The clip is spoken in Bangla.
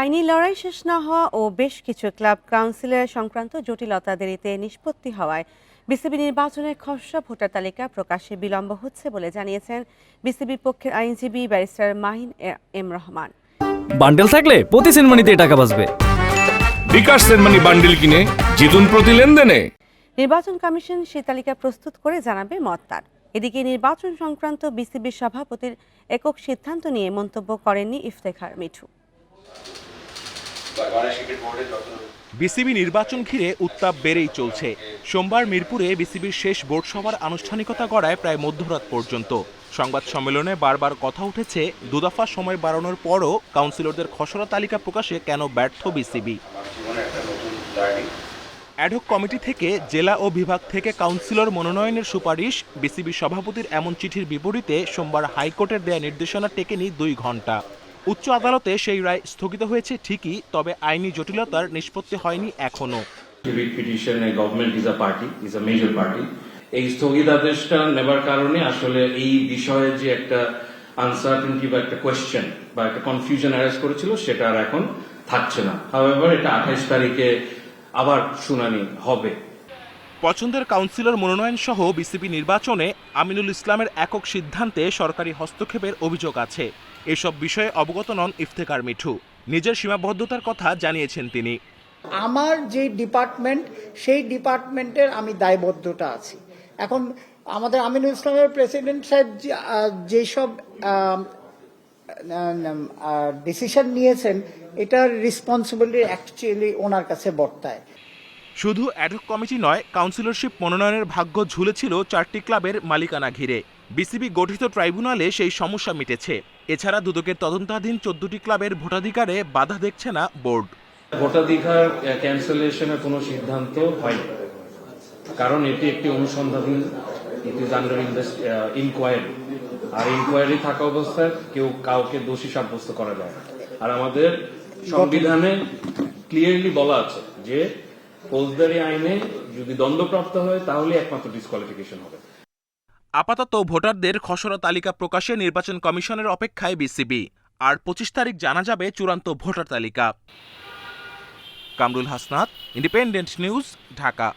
আইনি লড়াই শেষ না হওয়া ও বেশ কিছু ক্লাব কাউন্সিলর সংক্রান্ত জটিলতা দেরিতে নিষ্পত্তি হওয়ায় বিসিবি নির্বাচনের খসড়া ভোটার তালিকা প্রকাশে বিলম্ব হচ্ছে বলে জানিয়েছেন বিসিবির পক্ষের আইনজীবী barrister Mahin M Rahman. Bundle থাকলে প্রতি সেনমানিতে টাকা বাঁচবে। বিকাশ সেনমানি বান্ডিল কিনে জিতুন প্রতি লেনদেনে। নির্বাচন কমিশন সে তালিকা প্রস্তুত করে জানাবে মত তার। এদিকে নির্বাচন সংক্রান্ত বিসিবির সভাপতির একক সিদ্ধান্ত নিয়ে মন্তব্য করেননি ইফতেখার মিঠু। বিসিবি নির্বাচন ঘিরে উত্তাপ বেড়েই চলছে। সোমবার মিরপুরে বিসিবির শেষ বোর্ড সভার আনুষ্ঠানিকতা করায় প্রায় মধ্যরাত পর্যন্ত। সংবাদ সম্মেলনে বারবার কথা উঠেছে, দুদফা সময় বাড়ানোর পরও কাউন্সিলরদের খসড়া তালিকা প্রকাশে কেন ব্যর্থ বিসিবি? অ্যাডহক কমিটি থেকে জেলা ও বিভাগ থেকে কাউন্সিলর মনোনয়নের সুপারিশ, বিসিবি সভাপতির এমন চিঠির বিপরীতে সোমবার হাইকোর্টের দেয়া নির্দেশনা টেকেনি দুই ঘণ্টা উচ্চ আদালতে সেই রায় স্থগিত হয়েছে ঠিকই তবে আইনি জটিলতার নিষ্পত্তি হয়নি এখনও। পার্টি এই স্থগিতাদেশটা নেবার কারণে আসলে এই বিষয়ে যে একটা আনসার্টেনটি বা একটা কোয়েশ্চেন বা একটা কনফিউশন অ্যারেস্ট করেছিল সেটা আর এখন থাকছে না। হাওয়েভার এটা আঠাইশ তারিখে আবার শুনানি হবে। পছন্দের কাউন্সিলর মনোনয়ন সহ বিসিবি নির্বাচনে আমিনুল ইসলামের একক সিদ্ধান্তে সরকারি হস্তক্ষেপের অভিযোগ আছে। এসব বিষয়ে অবগত নন ইফতেকার মিঠু। নিজের সীমাবদ্ধতার কথা জানিয়েছেন তিনি। আমার যে ডিপার্টমেন্ট সেই ডিপার্টমেন্টের আমি দায়বদ্ধতা আছি। এখন আমাদের আমিনুল ইসলামের প্রেসিডেন্ট সাহেব যেসব ডিসিশন নিয়েছেন এটার রেসপন্সিবিলিটি অ্যাকচুয়ালি ওনার কাছে বর্তায়। শুধু অ্যাডহক কমিটি নয় কাউন্সিলরশিপ মনোনয়নের ভাগ্য ঝুলেছিল চারটি ক্লাবের মালিকানা ঘিরে। বিসিবি গঠিত ট্রাইব্যুনালে সেই সমস্যা মিটেছে। এছাড়া দুদকের তদন্তাধীন চোদ্দটি ক্লাবের ভোটাধিকারে বাধা দেখছে না বোর্ড। ভোটাধিকার ক্যান্সেলেশনের কোনো সিদ্ধান্ত হয়নি। কারণ এটি একটি অনুসন্ধানী ইট ইজ আন্ডার ইনকোয়ারি আর ইনকোয়ারি থাকা অবস্থায় কেউ কাউকে দোষী সাব্যস্ত করা যায় আর আমাদের সংবিধানে ক্লিয়ারলি বলা আছে যে, ফৌজদারি আইনে যদি দণ্ডপ্রাপ্ত হয় তাহলে একমাত্র ডিসকোয়ালিফিকেশন হবে। আপাতত ভোটারদের খসড়া তালিকা প্রকাশে নির্বাচন কমিশনের অপেক্ষায় বিসিবি। আর পঁচিশ তারিখ জানা যাবে চূড়ান্ত ভোটার তালিকা। Kamrul Hasnat independent news Dhaka.